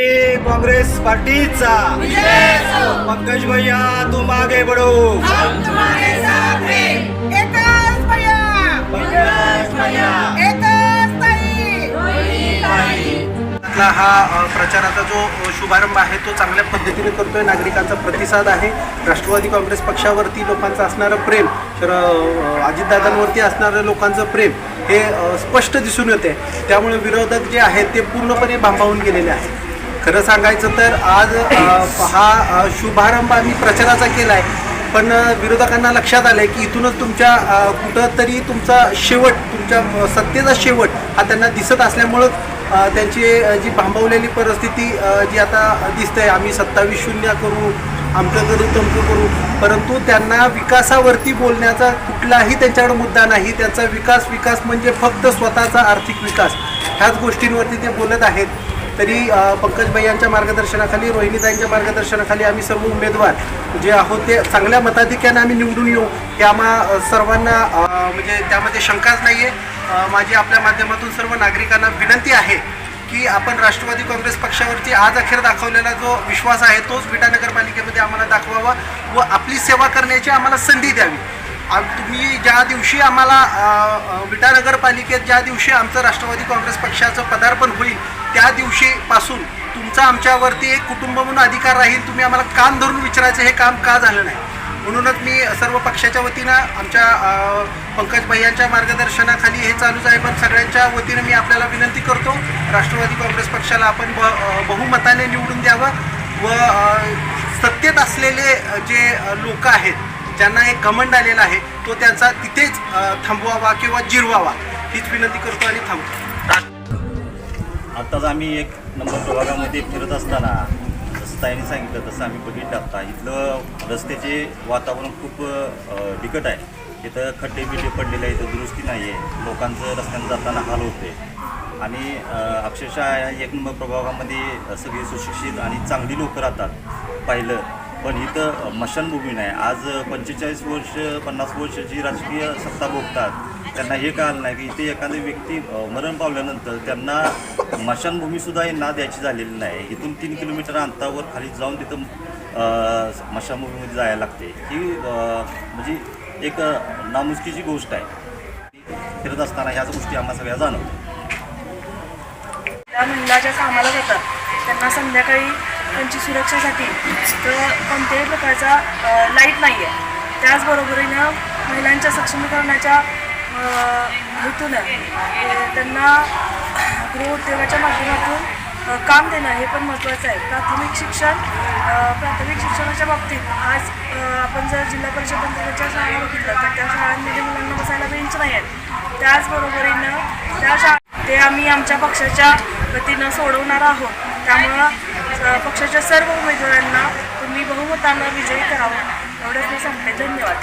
काँग्रेस पार्टीचा. पंकज भैया तू मागे बडो हा प्रचाराचा जो शुभारंभ आहे तो चांगल्या पद्धतीने करतोय. नागरिकांचा प्रतिसाद आहे. राष्ट्रवादी काँग्रेस पक्षावरती लोकांचं असणारं प्रेम तर अजितदादांवरती असणारं लोकांचं प्रेम हे स्पष्ट दिसून येते त्यामुळे विरोधक जे आहेत ते पूर्णपणे भांबावून गेलेले आहेत. खरं सांगायचं तर आज हा शुभारंभ आम्ही प्रचाराचा केला आहे पण विरोधकांना लक्षात आलं आहे की इथूनच तुमच्या कुठंतरी तुमचा शेवट तुमच्या सत्तेचा शेवट हा त्यांना दिसत असल्यामुळं त्यांची जी भांबवलेली परिस्थिती जी आता दिसते आम्ही सत्तावीस शून्य करू आमचं करू तमकं करू परंतु त्यांना विकासावरती बोलण्याचा कुठलाही त्यांच्याकडे मुद्दा नाही. त्यांचा विकास विकास म्हणजे फक्त स्वतःचा आर्थिक विकास. ह्याच गोष्टींवरती ते बोलत आहेत. तरी पंकज भाईयांच्या मार्गदर्शनाखाली रोहिणीताईंच्या मार्गदर्शनाखाली आम्ही सर्व उमेदवार जे आहोत ते चांगल्या मताधिक्याने आम्ही निवडून येऊ. हे आम्हा सर्वांना म्हणजे त्यामध्ये शंकाच नाही आहे माझी आपल्या माध्यमातून सर्व नागरिकांना विनंती आहे की आपण राष्ट्रवादी काँग्रेस पक्षावरती आज अखेर दाखवलेला जो विश्वास आहे तोच विटा नगरपालिकेमध्ये आम्हाला दाखवावा व आपली सेवा करण्याची आम्हाला संधी द्यावी. तुम्ही ज्या दिवशी आम्हाला विटा नगरपालिकेत ज्या दिवशी आमचं राष्ट्रवादी काँग्रेस पक्षाचं पदार्पण होईल त्या दिवशीपासून तुमचा आमच्यावरती एक कुटुंब म्हणून अधिकार राहील तुम्ही आम्हाला कान धरून विचारायचं हे काम का झालं नाही? म्हणूनच मी सर्व पक्षाच्या वतीनं आमच्या पंकज भैयांच्या मार्गदर्शनाखाली हे चालूच आहे पण सगळ्यांच्या वतीनं मी आपल्याला विनंती करतो राष्ट्रवादी काँग्रेस पक्षाला आपण ब बहुमताने निवडून द्यावं व सत्तेत असलेले जे लोक आहेत ज्यांना एक घमंड आलेला आहे तो त्यांचा तिथेच थांबवावा किंवा जिरवावा. हीच विनंती करतो आणि थांबतो. आत्ताच आम्ही एक नंबर प्रभागामध्ये फिरत असताना जसं ताईने सांगितलं तसं आम्ही बघितलं आता. इथलं रस्त्याचे वातावरण खूप बिकट आहे. इथं खड्डे बिड्डे पडलेले इथं दुरुस्ती नाही आहे लोकांचं रस्त्यानं जाताना हाल होते आणि अक्षरशः एक नंबर प्रभागामध्ये सगळे सुशिक्षित आणि चांगली लोकं राहतात पाहिलं. पण इथं मशानभूमी नाही. आज पंचेचाळीस वर्ष पन्नास वर्ष जी राजकीय सत्ता भोगतात त्यांना हे कळलं नाही की इथे एखादी व्यक्ती मरण पावल्यानंतर त्यांना मशानभूमीसुद्धा ना द्यायची झालेली नाही. इथून तीन किलोमीटर अंतरावर खाली जाऊन तिथं मशानभूमीमध्ये जायला लागते. ही म्हणजे एक नामुष्कीची गोष्ट आहे. फिरत असताना ह्याच गोष्टी आम्हाला सगळ्या जाणवतात. त्या महिला ज्या कामाला जातात. त्यांना संध्याकाळी त्यांची सुरक्षेसाठी तर कोणत्याही प्रकारचा लाइट नाही आहे त्याचबरोबरीनं महिलांच्या सक्षमीकरणाच्या अ, हेतूनं त्यांना गृहउद्योगाच्या माध्यमातून काम देणं हे पण महत्त्वाचं आहे. प्राथमिक शिक्षण प्राथमिक शिक्षणाच्या बाबतीत आज आपण जर जिल्हा परिषद अंतर्गतच्या शाळा बघितलं तर त्या शाळांमध्ये मुलांना बसायला बेंच नाही आहेत. त्याचबरोबरीनं त्या शा ते आम्ही आमच्या पक्षाच्या वतीनं सोडवणार आहोत. त्यामुळं पक्षाच्या सर्व उमेदवारांना तुम्ही बहुमतानं विजयी करावं. एवढंच मी सांगते. धन्यवाद.